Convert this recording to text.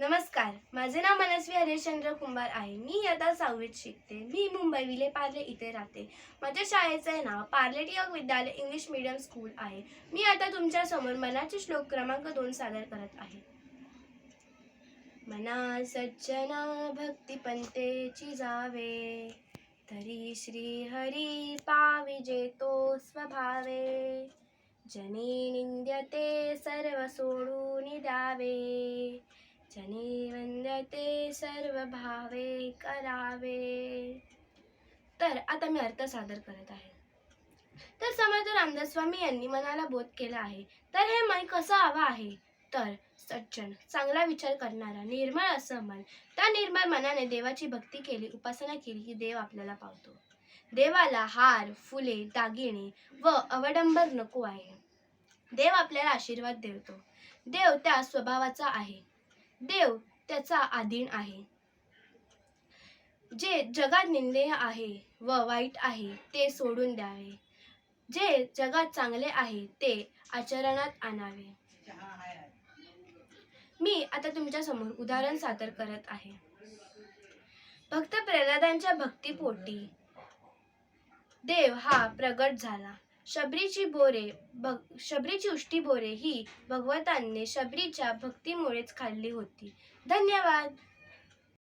नमस्कार माझे नाव मनस्वी हरिश्चंद्र कुंभार आहे. मी आता सहावीत शिकते. मी मुंबई विले पार्ले इथे राहते. माझ्या शाळेचे नाव पार्ले टिळक विद्यालय इंग्लिश मीडियम स्कूल आहे. मी आता तुमच्यासमोर मनाचे श्लोक क्रमांक दोन सादर करत आहे. मना सज्जना भक्ती पंतेची जावे तरी श्री हरी पाविजे तो स्वभावे. जनी निंद्यते सर्व सोडून द्यावे. जनी वंदते सर्व भावे करावे. तर आता मी अर्थ सादर करत आहे. तर समर्थ रामदास स्वामी यांनी मनाला बोध केला आहे. तर हे मन कसं हवं आहे? तर सज्जन चांगला विचार करणारा निर्मळ असं मन. त्या निर्मळ मनाने देवाची भक्ती केली उपासना केली की देव आपल्याला पावतो. देवाला हार फुले दागिने व अवडंबर नको आहे. देव आपल्याला आशीर्वाद देतो. देव त्या स्वभावाचा आहे. देव त्याचा आधीन आहे. जे जगात निंदेय आहे व वाईट आहे ते सोडून द्यावे. जे जगात चांगले आहे ते आचरणात आणावे. मी आता तुमच्यासमोर उदाहरण सादर करत आहे. भक्त प्रल्हादांच्या भक्तीपोटी देव हा प्रगट झाला. शबरीची बोरे भग शबरीची उष्टी बोरे ही भगवतांनी शबरीच्या भक्तीमुळेच खाल्ली होती. धन्यवाद.